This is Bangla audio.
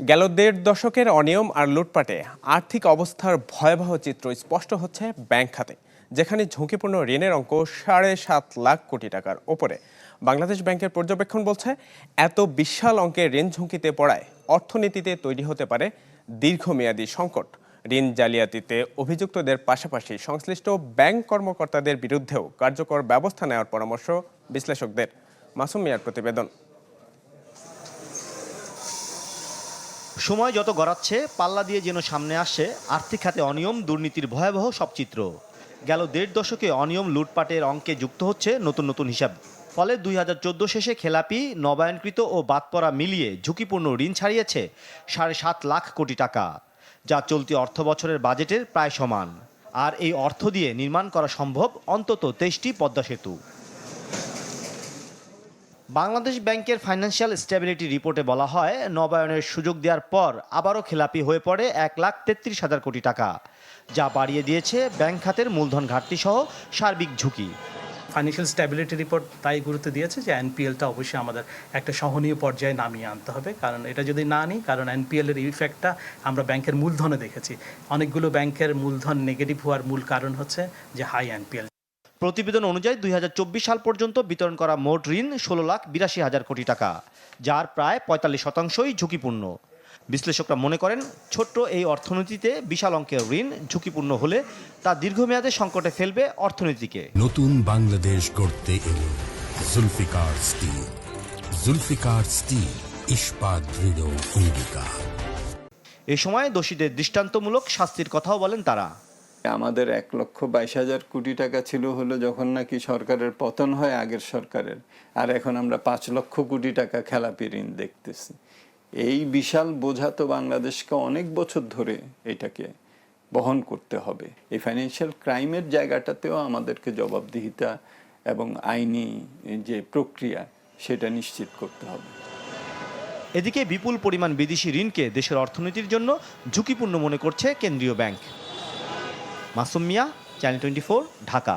গেল দেড় দশকের অনিয়ম আর লুটপাটে আর্থিক অবস্থার ভয়াবহ চিত্র স্পষ্ট হচ্ছে ব্যাংক খাতে, যেখানে ঝুঁকিপূর্ণ ঋণের অঙ্ক সাড়ে সাত লাখ কোটি টাকার ওপরে। বাংলাদেশ ব্যাংকের পর্যবেক্ষণ বলছে, এত বিশাল অঙ্কের ঋণ ঝুঁকিতে পড়ায় অর্থনীতিতে তৈরি হতে পারে দীর্ঘমেয়াদী সংকট। ঋণ জালিয়াতিতে অভিযুক্তদের পাশাপাশি সংশ্লিষ্ট ব্যাংক কর্মকর্তাদের বিরুদ্ধেও কার্যকর ব্যবস্থা নেওয়ার পরামর্শ বিশ্লেষকদের। মাসুম মিয়ার প্রতিবেদন। সময় যত গড়াচ্ছে, পাল্লা দিয়ে যেন সামনে আসে, আর্থিক খাতে অনিয়ম, দুর্নীতির ভয়াবহ সব চিত্র। গেল দেড় দশকে অনিয়ম লুটপাটের অঙ্কে যুক্ত হচ্ছে নতুন নতুন হিসাব। ফলে দুই হাজার চোদ্দ শেষে খেলাপি, নবায়নকৃত ও বাদ পড়া মিলিয়ে ঝুঁকিপূর্ণ ঋণ ছাড়িয়েছে সাড়ে সাত লাখ কোটি টাকা, যা চলতি অর্থ বছরের বাজেটের প্রায় সমান। আর এই অর্থ দিয়ে নির্মাণ করা সম্ভব অন্তত তেইশটি পদ্মা সেতু। বাংলাদেশ ব্যাংকের ফাইন্যান্সিয়াল স্টেবিলিটি রিপোর্টে বলা হয়, নবায়নের সুযোগ দেওয়ার পর আবারও খেলাপি হয়ে পড়ে এক লাখ তেত্রিশ হাজার কোটি টাকা, যা বাড়িয়ে দিয়েছে ব্যাংক খাতের মূলধন ঘাটতি সহ সার্বিক ঝুঁকি। ফাইন্যান্সিয়াল স্ট্যাবিলিটি রিপোর্ট তাই গুরুত্ব দিয়েছে যে এনপিএলটা অবশ্যই আমাদের একটা সহনীয় পর্যায়ে নামিয়ে আনতে হবে। কারণ এটা যদি না নিই, কারণ এনপিএল এর ইফেক্টটা আমরা ব্যাংকের মূলধনে দেখেছি। অনেকগুলো ব্যাংকের মূলধন নেগেটিভ হওয়ার মূল কারণ হচ্ছে যে হাই এনপিএল প্রতিবেদন অনুযায়ী দুই হাজার চব্বিশ সাল পর্যন্ত বিতরণ করা মোট ঋণ ষোলো লাখ বিরাশি হাজার কোটি টাকা যার প্রায় পঁয়তাল্লিশ শতাংশই ঝুঁকিপূর্ণ। বিশ্লেষকরা মনে করেন ছোট্ট এই অর্থনীতিতে বিশাল অঙ্কের ঋণ ঝুঁকিপূর্ণ হলে তা দীর্ঘমেয়াদে সংকটে ফেলবে অর্থনীতিকে। নতুন বাংলাদেশ গড়তে এলো জুলফিকার স্টিল। জুলফিকার স্টিল ইস্পাত দৃঢ় অঙ্গীকার। এ সময় দোষীদের দৃষ্টান্তমূলক শাস্তির কথাও বলেন তারা। আমাদের এক লক্ষ বাইশ হাজার কোটি টাকা ছিল হলো যখন নাকি সরকারের পতন হয় আগের সরকারের। আর এখন আমরা পাঁচ লক্ষ কোটি টাকা খেলাপি ঋণ দেখতেছি। এই বিশাল বোঝা তো বাংলাদেশকে অনেক বছর ধরে এটাকে বহন করতে হবে। এই ফাইন্যান্সিয়াল ক্রাইমের জায়গাটাতেও আমাদেরকে জবাবদিহিতা এবং আইনি যে প্রক্রিয়া, সেটা নিশ্চিত করতে হবে। এদিকে বিপুল পরিমাণ বিদেশি ঋণকে দেশের অর্থনীতির জন্য ঝুঁকিপূর্ণ মনে করছে কেন্দ্রীয় bank. Masum Mia channel twenty Dhaka.